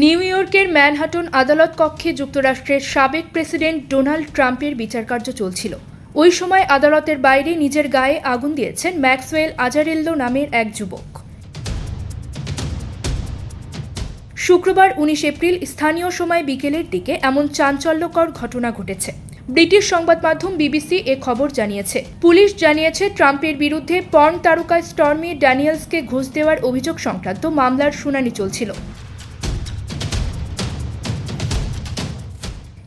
New ইয়র্কের Manhattan আদালত কক্ষে যুক্তরাষ্ট্রের সাবেক প্রেসিডেন্ট ডোনাল্ড ট্রাম্পের বিচারকার্য চলছিল। ওই সময় আদালতের বাইরে নিজের গায়ে আগুন দিয়েছেন ম্যাক্সওয়েল আজারেল্লো নামের এক যুবক। শুক্রবার উনিশ এপ্রিল স্থানীয় সময় বিকেলের দিকে এমন চাঞ্চল্যকর ঘটনা ঘটেছে। ব্রিটিশ সংবাদ মাধ্যম বিবিসি এ খবর জানিয়েছে। পুলিশ জানিয়েছে, ট্রাম্পের বিরুদ্ধে পর্ন তারকা স্টর্মি ড্যানিয়েলসকে ঘুষ দেওয়ার অভিযোগ সংক্রান্ত মামলার শুনানি চলছিল।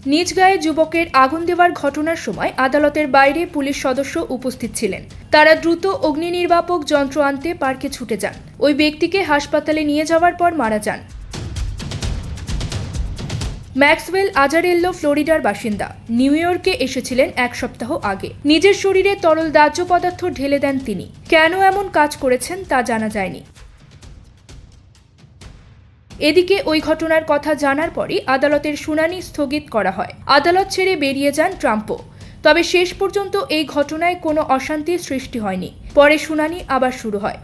নিজ গায়ে যুবকের আগুন দেওয়ার ঘটনার সময় আদালতের বাইরে পুলিশ সদস্য উপস্থিত ছিলেন। তারা দ্রুত অগ্নি নির্বাপক যন্ত্র আনতে পার্কে ছুটে যান। ওই ব্যক্তিকে হাসপাতালে নিয়ে যাওয়ার পর মারা যান। ম্যাক্সওয়েল আজারেল্লো, ফ্লোরিডার বাসিন্দা। নিউ ইয়র্কে এসেছিলেন এক সপ্তাহ আগে। নিজের শরীরে তরল দাহ্য পদার্থ ঢেলে দেন তিনি। কেন এমন কাজ করেছেন তা জানা যায়নি। এদিকে ওই ঘটনার কথা জানার পরই আদালতের শুনানি স্থগিত করা হয়। আদালত ছেড়ে বেরিয়ে যান ট্রাম্পও। তবে শেষ পর্যন্ত এই ঘটনায় কোনো অশান্তির সৃষ্টি হয়নি। পরে শুনানি আবার শুরু হয়।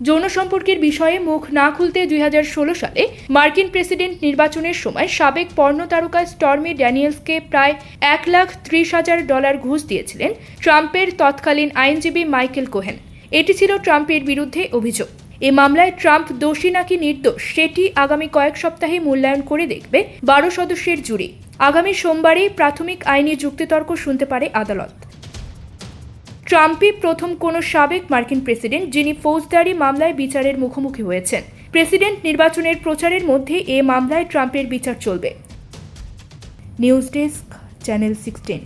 যৌন সম্পর্কের বিষয়ে মুখ না খুলতে দুই হাজার ষোলো সালে মার্কিন প্রেসিডেন্ট নির্বাচনের সময় সাবেক পর্ণ তারকা স্টর্মি ড্যানিয়েলসকে প্রায় এক লাখ ত্রিশ হাজার ডলার ঘুষ দিয়েছিলেন ট্রাম্পের তৎকালীন আইনজীবী মাইকেল কোহেন। এটি ছিল ট্রাম্পের বিরুদ্ধে অভিযোগ। এ মামলায় ট্রাম্প দোষী নাকি নির্দোষ, সেটি আগামী কয়েক সপ্তাহে মূল্যায়ন করে দেখবে বারো সদস্যের জুরি। আগামী সোমবারেই প্রাথমিক আইনি যুক্তিতর্ক শুনতে পারে আদালত। ট্রাম্পই প্রথম কোনো সাবেক মার্কিন প্রেসিডেন্ট, যিনি ফৌজদারি মামলায় বিচারের মুখোমুখি হয়েছেন। প্রেসিডেন্ট নির্বাচনের প্রচারের মধ্যে এ মামলায় ট্রাম্পের বিচার চলবে। News desk, channel sixteen.